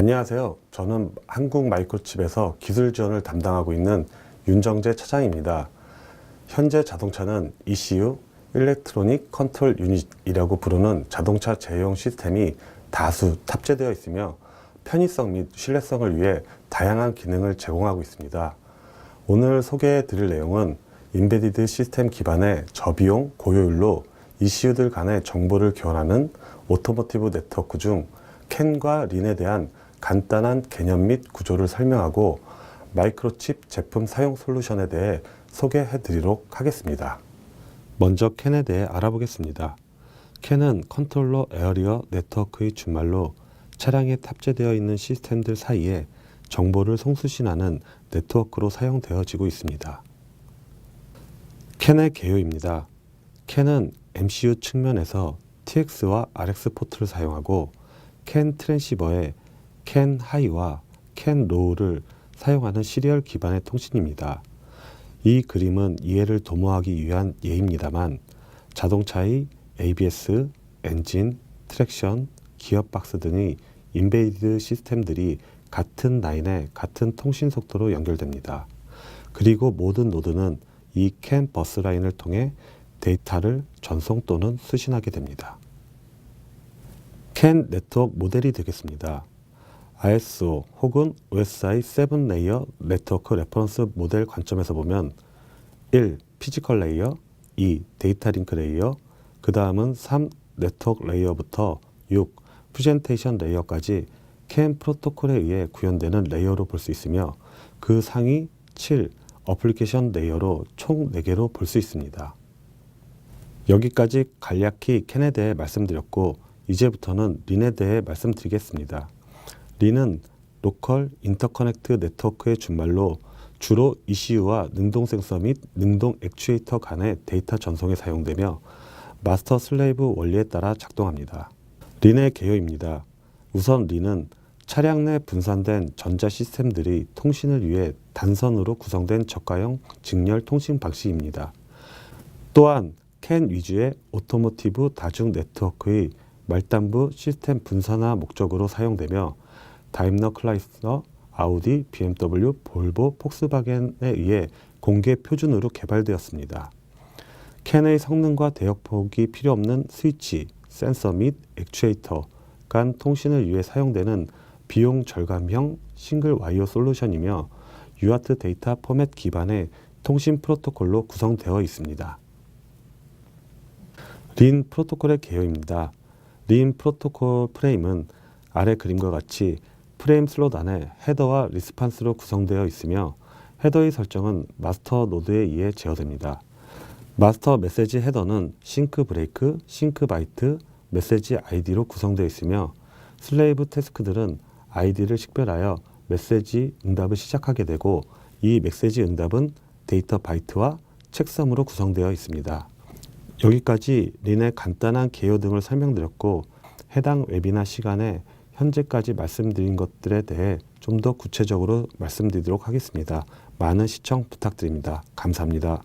안녕하세요. 저는 한국 마이크로칩에서 기술 지원을 담당하고 있는 윤정재 차장입니다. 현재 자동차는 ECU, 일렉트로닉 컨트롤 유닛이라고 부르는 자동차 제어용 시스템이 다수 탑재되어 있으며 편의성 및 신뢰성을 위해 다양한 기능을 제공하고 있습니다. 오늘 소개해 드릴 내용은 인베디드 시스템 기반의 저비용 고효율로 ECU들 간의 정보를 교환하는 오토모티브 네트워크 중 캔과 린에 대한 간단한 개념 및 구조를 설명하고 마이크로칩 제품 사용 솔루션에 대해 소개해 드리도록 하겠습니다. 먼저 캔에 대해 알아보겠습니다. 캔은 컨트롤러 에어리어 네트워크의 준말로 차량에 탑재되어 있는 시스템들 사이에 정보를 송수신하는 네트워크로 사용되어지고 있습니다. 캔의 개요입니다. 캔은 MCU 측면에서 TX와 RX 포트를 사용하고 캔 트랜시버에 캔 하이와 캔 로우를 사용하는 시리얼 기반의 통신입니다. 이 그림은 이해를 도모하기 위한 예입니다만 자동차의 ABS, 엔진, 트랙션, 기어박스 등의 인베이드 시스템들이 같은 라인에 같은 통신 속도로 연결됩니다. 그리고 모든 노드는 이 캔 버스 라인을 통해 데이터를 전송 또는 수신하게 됩니다. 캔 네트워크 모델이 되겠습니다. ISO 혹은 OSI 7 레이어 네트워크 레퍼런스 모델 관점에서 보면 1. 피지컬 레이어 2. 데이터 링크 레이어 그 다음은 3. 네트워크 레이어부터 6. 프레젠테이션 레이어까지 CAN 프로토콜에 의해 구현되는 레이어로 볼 수 있으며 그 상위 7. 어플리케이션 레이어로 총 4개로 볼 수 있습니다. 여기까지 간략히 캔에 대해 말씀드렸고 이제부터는 린에 대해 말씀드리겠습니다. 린은 로컬 인터커넥트 네트워크의 준말로 주로 ECU와 능동 센서 및 능동 액추에이터 간의 데이터 전송에 사용되며 마스터 슬레이브 원리에 따라 작동합니다. 린의 개요입니다. 우선 린은 차량 내 분산된 전자 시스템들이 통신을 위해 단선으로 구성된 저가형 직렬 통신 방식입니다. 또한 캔 위주의 오토모티브 다중 네트워크의 말단부 시스템 분산화 목적으로 사용되며 다임러 클라이스러, 아우디, BMW, 볼보, 폭스바겐에 의해 공개 표준으로 개발되었습니다. 캔의 성능과 대역폭이 필요 없는 스위치, 센서 및 액추에이터 간 통신을 위해 사용되는 비용 절감형 싱글 와이어 솔루션이며 UART 데이터 포맷 기반의 통신 프로토콜로 구성되어 있습니다. 린 프로토콜의 개요입니다. 린 프로토콜 프레임은 아래 그림과 같이 프레임 슬롯 안에 헤더와 리스판스로 구성되어 있으며 헤더의 설정은 마스터 노드에 의해 제어됩니다. 마스터 메시지 헤더는 싱크 브레이크, 싱크 바이트, 메시지 아이디로 구성되어 있으며 슬레이브 태스크들은 아이디를 식별하여 메시지 응답을 시작하게 되고 이 메시지 응답은 데이터 바이트와 책섬으로 구성되어 있습니다. 여기까지 린의 간단한 개요 등을 설명드렸고 해당 웨비나 시간에 현재까지 말씀드린 것들에 대해 좀 더 구체적으로 말씀드리도록 하겠습니다. 많은 시청 부탁드립니다. 감사합니다.